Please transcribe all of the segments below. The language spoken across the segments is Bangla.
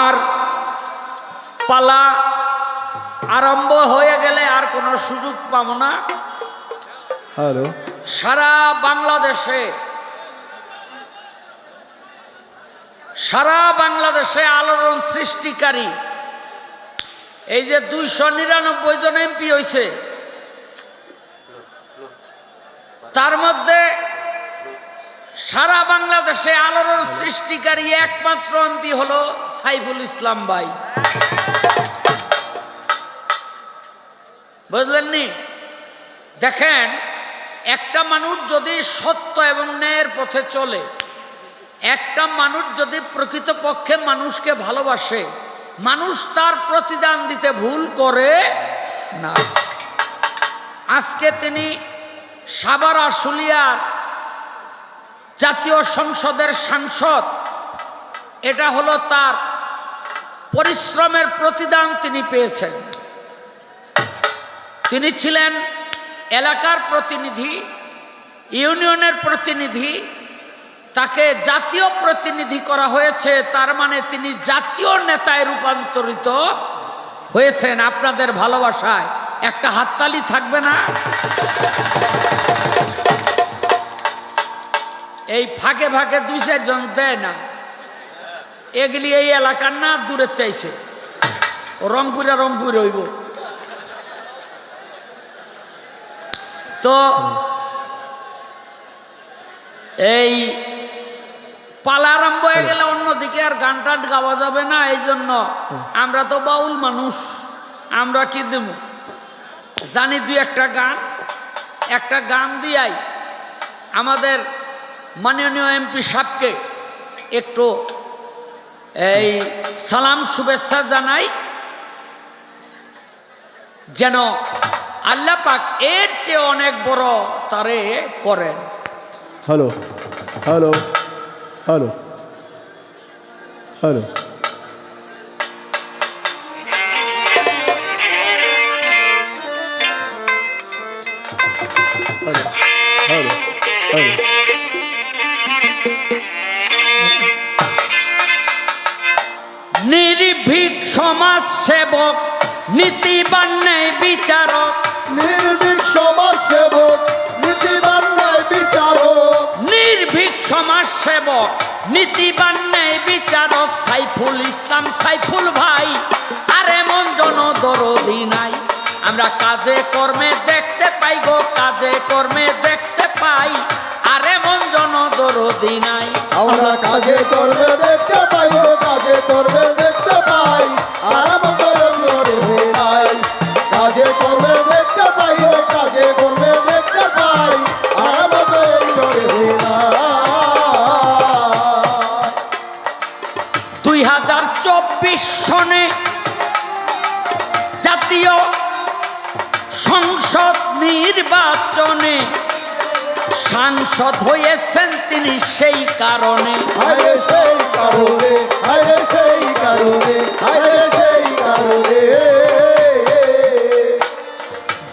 আর। পালা আরম্ভ হয়ে গেলে আর কোনো সুযোগ পাবো না। হ্যালো সারা বাংলাদেশে সারা বাংলাদেশে আলোড়ন সৃষ্টিকারী এই যে দুইশো নিরানব্বই জন এমপি হয়েছে তার মধ্যে সারা বাংলাদেশে আলোড়ন সৃষ্টিকারী একমাত্র এমপি হলো সাইফুল ইসলাম ভাই। বুঝলেননি? দেখেন, একটা মানুষ যদি সত্য এবং ন্যায়ের পথে চলে, একটা মানুষ যদি প্রকৃতপক্ষে মানুষকে ভালোবাসে, মানুষ তার প্রতিদান দিতে ভুল করে না। আজকে তিনি সাবার আশুলিয়ার জাতীয় সংসদের সাংসদ, এটা হলো তার পরিশ্রমের প্রতিদান তিনি পেয়েছেন। তিনি ছিলেন এলাকার প্রতিনিধি, ইউনিয়নের প্রতিনিধি, তাকে জাতীয় প্রতিনিধি করা হয়েছে, তার মানে তিনি জাতীয় নেতায় রূপান্তরিত হয়েছেন আপনাদের ভালোবাসায়। একটা হাততালি থাকবে না? এই ফাঁকে ফাঁকে দুই চারজন দেয় না। এগুলি এই এলাকার না, দূরের চাইছে। রংপুরে রংপুর হইব। তো এই পালা আরম্ভ হয়ে গেলে অন্যদিকে আর গান টান গাওয়া যাবে না, এই জন্য আমরা তো বাউল মানুষ, আমরা কি দেব? জানি দুই একটা গান একটা গান দিয়াই আমাদের মাননীয় এমপি সাহেবকে একটু এই সালাম, শুভেচ্ছা জানাই, যেন আল্লাহ পাক এর চেয়ে অনেক বড় তারে করেন। Hello hello hello. Hello hello hello. সেবক নীতিবান ন্যায় বিচারক। নির্ভীক সমাজ সেবক নীতিবান ন্যায় বিচারক। নির্ভীক সমাজ সেবক নীতিবান ন্যায় বিচারক। সাইফুল ইসলাম সাইফুল ভাই আর এমন জনদরদি নাই। আমরা কাজে কর্মে দেখতে পাই গো কাজে কর্মে দেখতে পাই। জনদরদি নাই আমরা কাজে করবে দেখতে পাই ও কাজে করবে দেখতে পাই। আর আমাদের ঘরে নাই কাজে করবে দেখতে পাই ও কাজে করবে দেখতে পাই। আর আমাদের ঘরে নাই দুই হাজার চব্বিশ সনে জাতীয় সংসদ নির্বাচনে সাংসদ হয়েছেন তিনি সেই কারণে। সেই কারণে সেই কারণে সেই কারণে।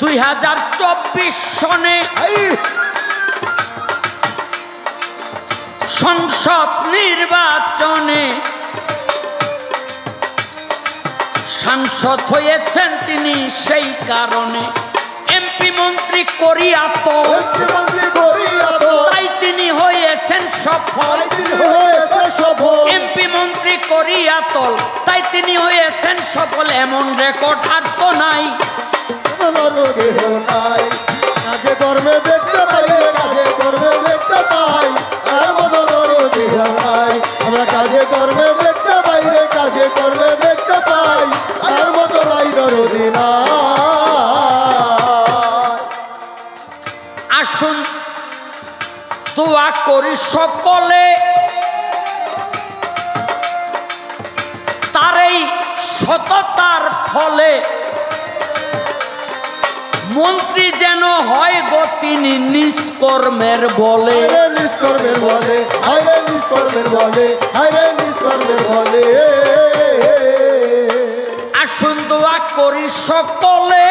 দুই হাজার চব্বিশ সনে সংসদ নির্বাচনে সাংসদ হয়েছেন তিনি সেই কারণে। মন্ত্রী করিয়া তো মুখ্যমন্ত্রী করিয়া তো তাই তিনি হয়েছেন সফল। এমপি মন্ত্রী করিয়া তল তাই তিনি হয়েছেন সফল। এমন রেকর্ড আর তো নাই। করি সকলে তার এই সততার ফলে মন্ত্রী যেন হয় গো তিনি নিষ্কর্মের বলে। নিষ্কর্মের বলে আরে নিষ্কর্মের বলে আরে নিষ্কর্মের বলে। আসুন দোয়া করি সকলে।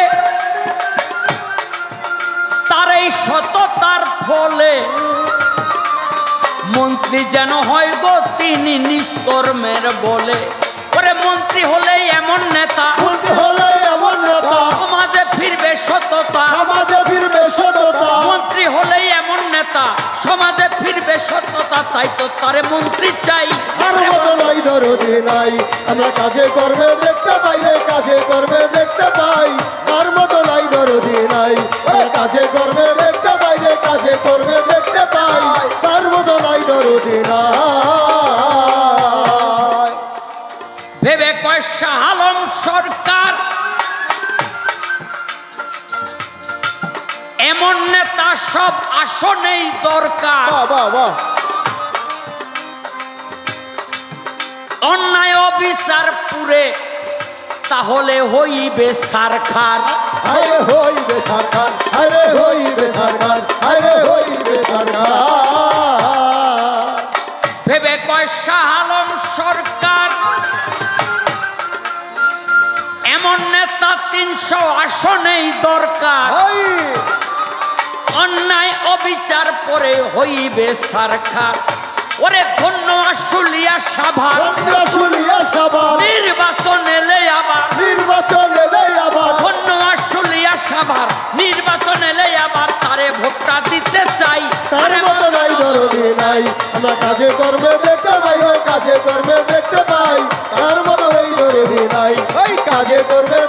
তার এই সততার ফলে মন্ত্রী যেন হয় গো তিনি নিজ কর্মের বলে। ওরে মন্ত্রী হলেই এমন নেতা। মন্ত্রী হলে এমন নেতা। সমাজে ফিরবে সততা। সমাজে ফিরবে সততা। মন্ত্রী হলেই এমন নেতা। সমাজে ফিরবে সততা তাই তো তারে মন্ত্রী চাই। আর মতো নাই দরদি নাই। আমরা কাজে কর্মে দেখতে পাই রে কাজে কর্মে দেখতে পাই। সব আসনেই দরকার। অন্যায় অবিচার পুরে তাহলে হইবে সারখার। আরে হইবে সরকার আরে হইবে সরকার আরে হইবে ভেবে কয় শাহ আলম সরকার এমন নেতা তিনশো আসনেই দরকার। অন্যায় অবিচার পরে হইবে সারখার ওরে ধন্য আশুলিয়া সাভা শুনিয়া সবার নির্বাচন এলে আবার। নির্বাচন এলে আবার। ধন্য আশুলিয়া সাভার। নির্বাচন এলে আবার। তারে ভোটটা দিতে চাই। তার মতো নাই দরদি নাই। আমরা কাজে কর্মে দেখতে পাই ওই কাজে কর্মে দেখতে পাই। তার মতো এই দরদি নাই। ওই কাজে কর্মে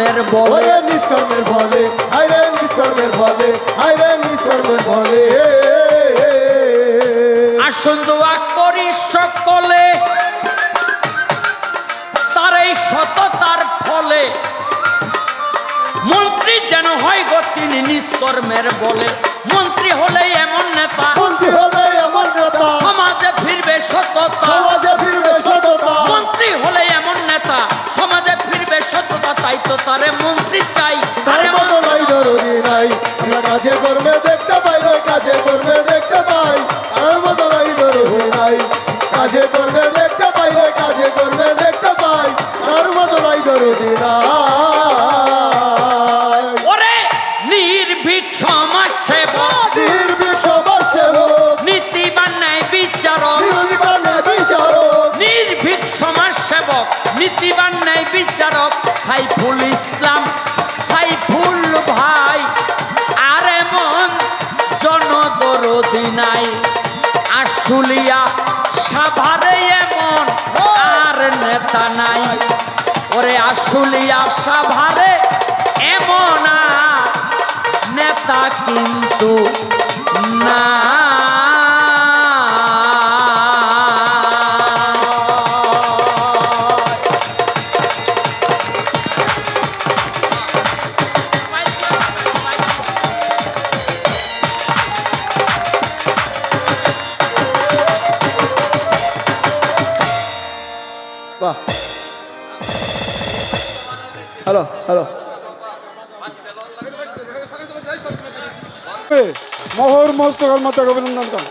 নিষ্কর্মের বলে। ওরে নিষ্কর্মের ফলে আইরে নিষ্কর্মের ফলে আইরে নিষ্কর্মের ফলে আসুন দোয়া করি সকলে। তার এই সততার ফলে মন্ত্রী যেন হয় গো তিনি নিষ্কর্মের বলে। মন্ত্রী হলে এমন নেতা। মন্ত্রী হলে এমন নেতা। সমাজে ফিরবে সততা। তারে মন্ত্রী চাই তার আরে মতো নাই দরদি নাই। আমরা কাজে কর্মে দেখতে পাই ওই কাজে কর্মে দেখতে পাই। তার মতো নাই দরদি নাই। কাজে কর্মে দেখতে পাই ওই কাজে কর্মে দেখতে পাই। তার মতো নাই দরদি নাই। ওরে নির্ভীক সমাজ সেবক। নির্বীর সবার সেবক। নীতিবান ন্যায় বিচারক। নির্বিবাদে বিচারক। নির্ভীক সমাজ সেবক। নীতিবান ন্যায় বিচারক। সাইফুল নাই। আশুলিয়া সাভারে এমন আর নেতা নাই। ওরে আশুলিয়া সাভারে এমন আর নেতা কিন্তু না বাহ। Hello hello. মোহর মস্তকাল মতো অভিনন্দন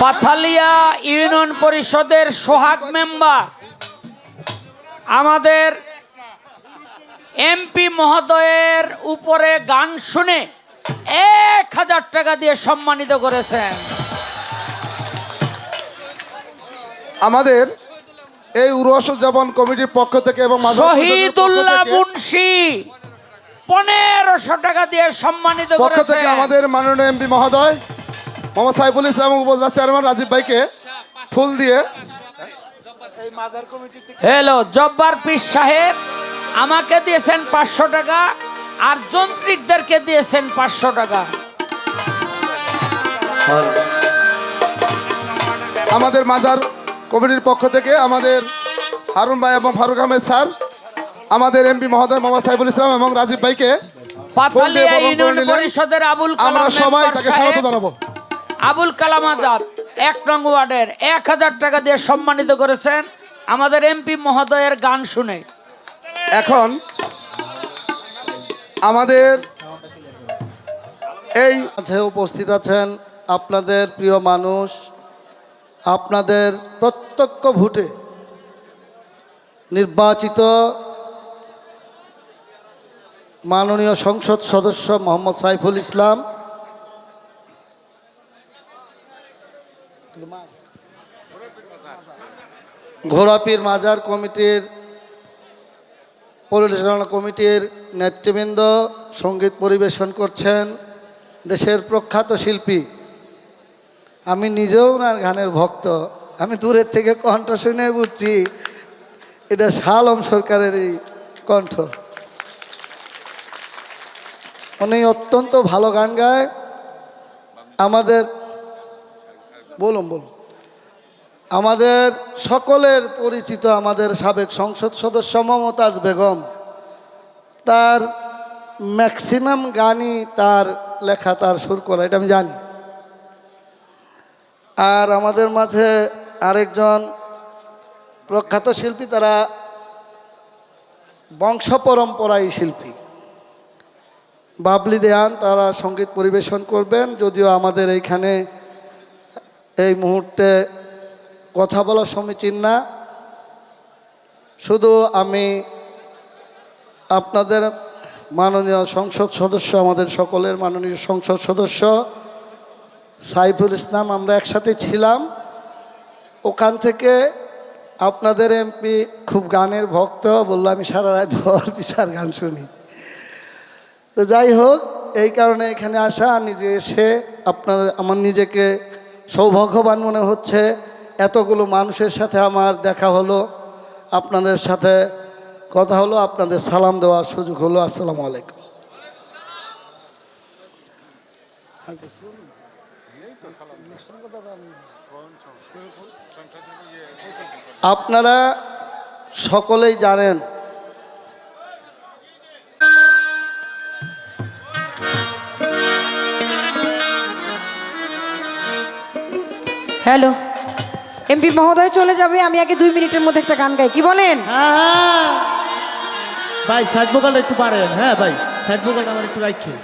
পাথালিয়া ইউনিয়ন পরিষদের সোহাগ মেম্বার আমাদের এমপি মহোদয়ের উপরে গান শুনে এক হাজার টাকা দিয়ে সম্মানিত করেছেন। আমাদের এই উরস উদযাপন কমিটির পক্ষ থেকে এবং শহীদুল্লাহ মুন্সি পনেরোশো টাকা দিয়ে সম্মানিত পক্ষ থেকে আমাদের মাননীয় এমপি মহোদয় মোহাম্মদ সাইফুল ইসলাম উপজেলা চেয়ারম্যান রাজীব ভাইকে ফুল দিয়ে হ্যালো জব্বার পীর সাহেব আমাকে দিয়েছেন পাঁচশো টাকা আর যন্ত্রিকদেরকে দিয়েছেন পাঁচশো টাকা। আমাদের মাজার কমিটির পক্ষ থেকে আমাদের হারুন ভাই এবং ফারুক আহমেদ স্যার আমাদের এমপি মহোদয় মোহাম্মদ সাইফুল ইসলাম এবং রাজীব ভাইকে আমরা সবাই তাকে স্বাগত জানাব। আবুল কালাম আজাদ এক নং ওয়ার্ডের এক হাজার টাকা দিয়ে সম্মানিত করেছেন আমাদের এমপি মহোদয়ের গান শুনে। এখন আমাদের এই মাঝে উপস্থিত আছেন আপনাদের প্রিয় মানুষ, আপনাদের প্রত্যক্ষ ভোটে নির্বাচিত মাননীয় সংসদ সদস্য মোহাম্মদ সাইফুল ইসলাম। ঘোড়াপীর মাজার কমিটির পরিচালনা কমিটির নেতৃবৃন্দ সংগীত পরিবেশন করছেন দেশের প্রখ্যাত শিল্পী। আমি নিজেও না গানের ভক্ত। আমি দূরের থেকে কণ্ঠ শুনে বুঝছি এটা শালম সরকারেরই কণ্ঠ। উনি অত্যন্ত ভালো গান গায়। আমাদের বলুন বলুন। আমাদের সকলের পরিচিত আমাদের সাবেক সংসদ সদস্য মমতাজ বেগম, তার ম্যাক্সিমাম গানই তার লেখা, তার সুর করা, এটা আমি জানি। আর আমাদের মাঝে আরেকজন প্রখ্যাত শিল্পী, তারা বংশ পরম্পরাই শিল্পী। বাবলি দেয়ান, তারা সংগীত পরিবেশন করবেন, যদিও আমাদের এইখানে এই মুহূর্তে কথা বলা সমীচীন না। শুধু আমি আপনাদের মাননীয় সংসদ সদস্য, আমাদের সকলের মাননীয় সংসদ সদস্য সাইফুল ইসলাম, আমরা একসাথে ছিলাম। ওখান থেকে আপনাদের এমপি খুব গানের ভক্ত, বলল আমি সারা রাত ভর বিচার গান শুনি। তো যাই হোক, এই কারণে এখানে আসা, নিজে এসে আপনার আমার নিজেকে সৌভাগ্যবান মনে হচ্ছে এতগুলো মানুষের সাথে আমার দেখা হলো। আপনাদের সাথে কথা হলো, আপনাদের সালাম দেওয়ার সুযোগ হলো। আসসালামু আলাইকুম। আপনারা সকলেই জানেন হ্যালো এমপি মহোদয় চলে যাবে, আমি আগে দুই মিনিটের মধ্যে একটা গান গাই, কি বলেন? হ্যাঁ হ্যাঁ। ভাই সাইড একটু পারেন হ্যাঁ ভাই সাইড ভোকালটা আমার একটু রাখেন